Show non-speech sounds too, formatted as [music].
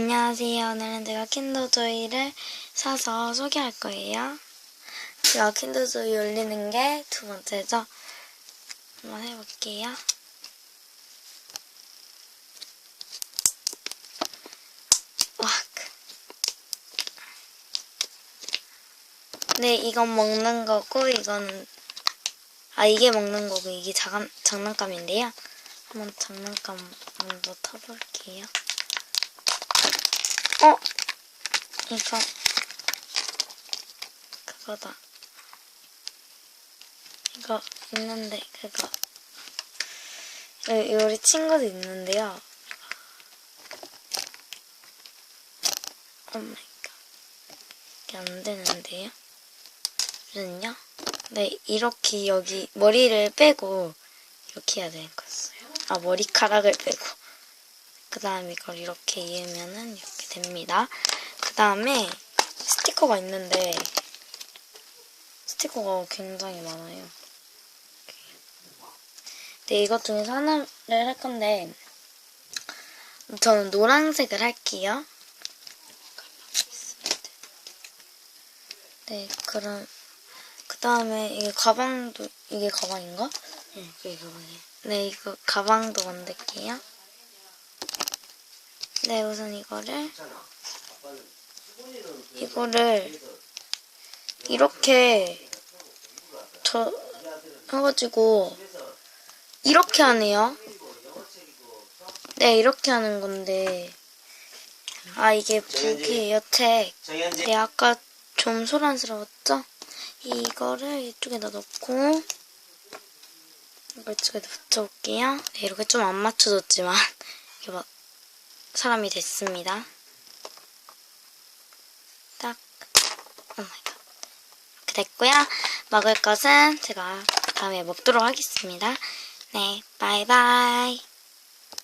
안녕하세요. 오늘은 제가 킨더조이를 사서 소개할 거예요. 제가 킨더조이 올리는 게 두 번째죠. 한번 해볼게요. 와. 네, 이건 먹는 거고, 이건, 아, 이게 먹는 거고, 이게 장, 장난감인데요. 한번 장난감 먼저 타볼게요. 어? 이거 그거다. 이거 있는데 그거 우리 친구도 있는데요. 오마이갓 이게 안 되는데요. 잠시만요. 네 이렇게 여기 머리를 빼고 이렇게 해야 되는 거였어요. 아 머리카락을 빼고 그 다음에 이걸 이렇게 이으면은 이렇게 됩니다. 그 다음에 스티커가 있는데 스티커가 굉장히 많아요. 네, 이것 중에서 하나를 할 건데 저는 노란색을 할게요. 네, 그럼 그 다음에 이게 가방도 이게 가방인가? 응, 그게 그거네. 네, 이거 가방도 만들게요. 네, 우선 이거를 이거를 이렇게 저 해가지고 이렇게 하네요. 네, 이렇게 하는 건데 아 이게 북이 여책 정현재. 네, 아까 좀 소란스러웠죠? 이거를 이쪽에다 넣고 이걸 이쪽에다 붙여볼게요. 네, 이렇게 좀 안 맞춰졌지만 [laughs] 이렇게 막 사람이 됐습니다. 딱, 오마이갓. 이렇게 됐고요. 먹을 것은 제가 다음에 먹도록 하겠습니다. 네, 바이바이.